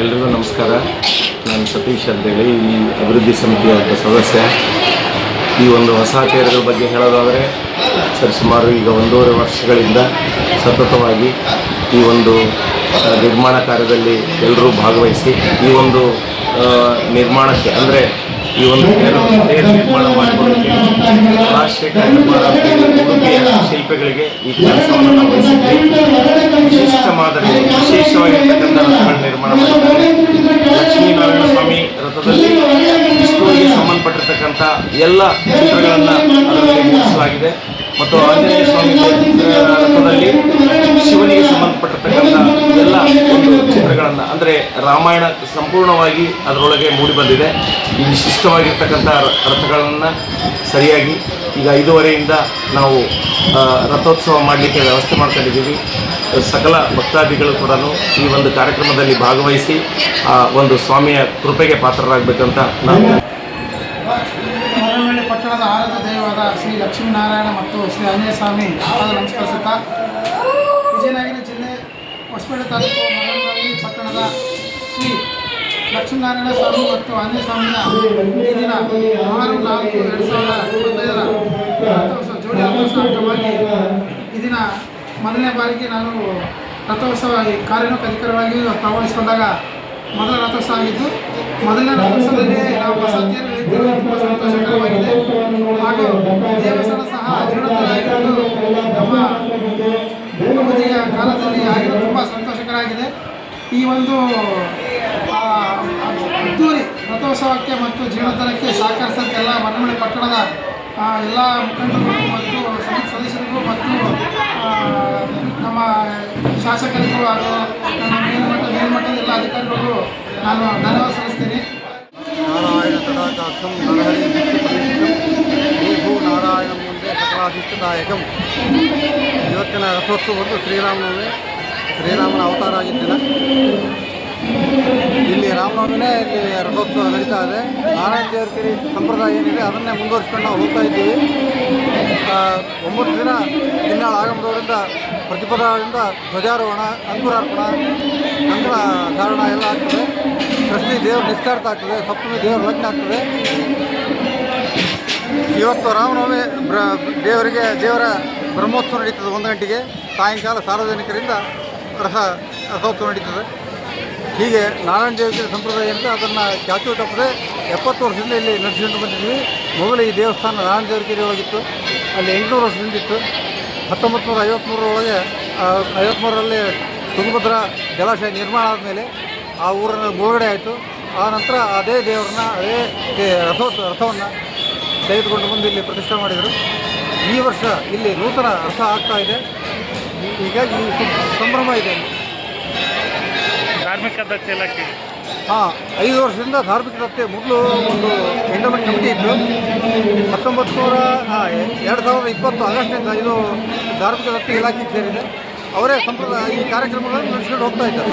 ಎಲ್ರಿಗೂ ನಮಸ್ಕಾರ. ನಾನು ಸತೀಶ್ ಅಂತೇಳಿ, ಈ ಅಭಿವೃದ್ಧಿ ಸಮಿತಿಯ ಒಬ್ಬ ಸದಸ್ಯ. ಈ ಒಂದು ಹೊಸ ಕೇಂದ್ರದ ಬಗ್ಗೆ ಹೇಳೋದಾದರೆ ಸರಿಸುಮಾರು ಈಗ ಒಂದೂವರೆ ವರ್ಷಗಳಿಂದ ಸತತವಾಗಿ ಈ ಒಂದು ನಿರ್ಮಾಣ ಕಾರ್ಯದಲ್ಲಿ ಎಲ್ಲರೂ ಭಾಗವಹಿಸಿ ಈ ಒಂದು ನಿರ್ಮಾಣಕ್ಕೆ ಅಂದರೆ ಈ ಒಂದು ನಿರ್ಮಾಣ ಮಾಡಿಕೊಂಡು ಉಡುಪಿಯ ಶಿಲ್ಪಿಗಳಿಗೆ ಈ ಕೆಲಸವನ್ನು ನಾವು ವಿಶೇಷವಾಗಿರ್ತಕ್ಕಂಥ ರಥಗಳ ನಿರ್ಮಾಣ ಮಾಡಿದ್ದಾರೆ ಲಕ್ಷ್ಮೀನಾರಾಯಣ ಸ್ವಾಮಿ ರಥದಲ್ಲಿ ವಿಷ್ಣುವಿಗೆ ಸಂಬಂಧಪಟ್ಟಿರ್ತಕ್ಕಂಥ ಎಲ್ಲ ಚಿತ್ರಗಳನ್ನು ಅದರಲ್ಲಿ ಮೂಡಿಸಲಾಗಿದೆ ಮತ್ತು ಆಂಜನೇಯ ಸ್ವಾಮಿ ರಥದಲ್ಲಿ ಶಿವನಿಗೆ ಸಂಬಂಧಪಟ್ಟಿರ್ತಕ್ಕಂಥ ಎಲ್ಲ ಒಂದು ಚಿತ್ರಗಳನ್ನು, ಅಂದರೆ ರಾಮಾಯಣ ಸಂಪೂರ್ಣವಾಗಿ ಅದರೊಳಗೆ ಮೂಡಿಬಂದಿದೆ ಈ ವಿಶಿಷ್ಟವಾಗಿರ್ತಕ್ಕಂಥ ರಥಗಳನ್ನು ಸರಿಯಾಗಿ ಈಗ ಐದೂವರೆಯಿಂದ ನಾವು ರಥೋತ್ಸವ ಮಾಡಲಿಕ್ಕೆ ವ್ಯವಸ್ಥೆ ಮಾಡ್ಕೊಂಡಿದ್ದೀವಿ. ಸಕಲ ಭಕ್ತಾದಿಗಳು ಕೂಡ ಈ ಒಂದು ಕಾರ್ಯಕ್ರಮದಲ್ಲಿ ಭಾಗವಹಿಸಿ, ಆ, ಒಂದು ಸ್ವಾಮಿಯ ಕೃಪೆಗೆ ಪಾತ್ರರಾಗಬೇಕಂತ ಪಟ್ಟಣದ ಆರಾಧ್ಯ ದೈವವಾದ ಶ್ರೀ ಲಕ್ಷ್ಮೀನಾರಾಯಣ ಮತ್ತು ಶ್ರೀ ಆಂಜನೇಯ ಸ್ವಾಮಿ ನಮಸ್ಕರಿಸುತ್ತಾ ವಿಜಯನಗರ ಜಿಲ್ಲೆ ಹೊಸಪೇಟೆ ತಾಲೂಕು ಮರನಹಳ್ಳಿ ಪಟ್ಟಣದ ಶ್ರೀ ಲಕ್ಷ್ಮೀನಾರಾಯಣ ಸ್ವಾಮಿ ಮತ್ತು ಆಂಜನೇಯ ಸ್ವಾಮಿಯ ಈ ದಿನ ಆರು, ನಾಲ್ಕು, ಎರಡು ಸಾವಿರದ ಇಪ್ಪತ್ತೈದರ ರಥೋತ್ಸವ, ಜೋಡಿ ರಥೋತ್ಸವ ಅಂಗವಾಗಿ ಈ ದಿನ ಮೊದಲನೇ ಬಾರಿಗೆ ನಾನು ರಥೋತ್ಸವ ಕಾರ್ಯವನ್ನು ಅಧಿಕಾರವಾಗಿ ಪ್ರಮಾಣಿಸಿಕೊಂಡಾಗ ಮೊದಲ ರಥೋತ್ಸವ ಆಗಿದ್ದು ಮೊದಲನೇ ರಥೋತ್ಸವದಲ್ಲಿ ನಾವು ಎಳೆಯುತ್ತಿರುವುದು ತುಂಬ ಸಂತೋಷಕರವಾಗಿದೆ. ಹಾಗೂ ದೇವಸ್ಥಾನ ಸಹ ಜೀರ್ಣೋದ್ಧಾರ ಆಗಿರೋದು ನಮ್ಮ ಅವಧಿಯ ಕಾಲದಲ್ಲಿ ಆಗಿರೋದು ತುಂಬ ಸಂತೋಷಕರಾಗಿದೆ. ಈ ಒಂದು ಅದ್ದೂರಿ ರಥೋತ್ಸವಕ್ಕೆ ಮತ್ತು ಜೀರ್ಣೋದ್ಧಾರಕ್ಕೆ ಸಹಕರಿಸಿದಂತೆ ಎಲ್ಲ ಮನಮಳಿ ಪಟ್ಟಣದ ಎಲ್ಲ ಮುಖಂಡರು ಮತ್ತು ಸದಸ್ಯರಿಗೂ ಮತ್ತು ನಮ್ಮ ಶಾಸಕರಿಗೂ ಹಾಗೂ ನಮ್ಮ ಮೇಲ್ಮಟ್ಟದ ಎಲ್ಲ ಅಧಿಕಾರಿಗಳಿಗೂ ನಾನು ನಾರಾಯಣ ತದಾಚಾರ್ಥಂ ನರಹರಿ ನಾರಾಯಣ ಮುಂದೆ ಸಕಲಾಧಿಷ್ಠದಾಯಕಂ ಇವತ್ತಿನ ರಥೋತ್ಸವ ಬಂದು ಶ್ರೀರಾಮನವಮಿ, ಶ್ರೀರಾಮನ ಅವತಾರ ಆಗಿದ್ದಿಲ್ಲ ದಿನ ಇಲ್ಲಿ ರಾಮನವಮಿನೇ ಇಲ್ಲಿ ರಥೋತ್ಸವ ನಡೀತಾ ಇದೆ. ನಾರಾಯಣ ದೇವರ ಸಂಪ್ರದಾಯ ಏನಿದೆ ಅದನ್ನೇ ಮುಂದುವರಿಸ್ಕೊಂಡು ನಾವು ಹೋಗ್ತಾ ಇದ್ದೀವಿ. ಒಂಬತ್ತು ದಿನ ದಿನಾಳ ಆಗಮದವರಿಂದ ಪ್ರತಿಪದದಿಂದ ಧ್ವಜಾರೋಹಣ, ಅಂಕುರಾರ್ಪಣ ಅಂಕುರ ಧಾರಣ ಎಲ್ಲ ಆಗ್ತದೆ. ಷಷ್ಠಿ ದೇವ್ರ ನಿಶ್ಚಾರ್ಥ ಆಗ್ತದೆ, ಸಪ್ತಮಿ ದೇವ್ರ ಲಗ್ನ ಆಗ್ತದೆ. ಇವತ್ತು ರಾಮನವಮಿ ಬ್ರ, ದೇವರಿಗೆ, ದೇವರ ಬ್ರಹ್ಮೋತ್ಸವ ನಡೀತದೆ ಒಂದು ಗಂಟೆಗೆ. ಸಾಯಂಕಾಲ ಸಾರ್ವಜನಿಕರಿಂದ ರಥ ರಥೋತ್ಸವ ನಡೀತದೆ. ಹೀಗೆ ನಾರಾಯಣ ದೇವತೆಯ ಸಂಪ್ರದಾಯ ಅಂತ ಅದನ್ನು ಚಾಚು ತಪ್ಪದೆ ಎಪ್ಪತ್ತು ವರ್ಷದಿಂದ ಇಲ್ಲಿ ನಡೆಸಿಕೊಂಡು ಬಂದಿದ್ವಿ ಮೊದಲು ಈ ದೇವಸ್ಥಾನ ನಾರಾಯಣ ದೇವರಿಗೆ ಒಳಗಿತ್ತು ಅಲ್ಲಿ ಎಂಟುನೂರು ವರ್ಷದಿಂದ ಇತ್ತು. ಹತ್ತೊಂಬತ್ತು ನೂರ ಐವತ್ತ್ಮೂರರೊಳಗೆ ಐವತ್ತ್ಮೂರರಲ್ಲಿ ತುಂಗಭದ್ರಾ ಜಲಾಶಯ ನಿರ್ಮಾಣ ಆದಮೇಲೆ ಆ ಊರನ್ನು ಮುಳುಗಡೆ ಆಯಿತು. ಆ ನಂತರ ಅದೇ ದೇವರನ್ನ, ಅದೇ ರಥೋತ್, ರಥವನ್ನು ತೆಗೆದುಕೊಂಡು ಬಂದು ಇಲ್ಲಿ ಪ್ರತಿಷ್ಠೆ ಮಾಡಿದರು. ಈ ವರ್ಷ ಇಲ್ಲಿ ನೂತನ ರಥ ಆಗ್ತಾ ಇದೆ. ಹೀಗಾಗಿ ಸಂಭ್ರಮ ಇದೆ ಧಾರ್ಮಿಕ ದತ್ತಿ ಇಲಾಖೆ ಹಾಂ, ಐದು ವರ್ಷದಿಂದ ಧಾರ್ಮಿಕ ದತ್ತೆ ಮೊದಲು ಒಂದು ಎಂಡಮೆಂಟ್ ಕಮಿಟಿ ಇತ್ತು. ಹತ್ತೊಂಬತ್ತು ನೂರ ಎರಡು ಸಾವಿರದ ಇಪ್ಪತ್ತು ಆಗಸ್ಟಿಂದ ಇದು ಧಾರ್ಮಿಕ ದತ್ತಿ ಇಲಾಖೆ ಸೇರಿದೆ. ಅವರೇ ಸಂಪ್ರದಾಯ, ಈ ಕಾರ್ಯಕ್ರಮಗಳನ್ನು ನಡೆಸಿಕೊಂಡು ಹೋಗ್ತಾ ಇದ್ದಾರೆ.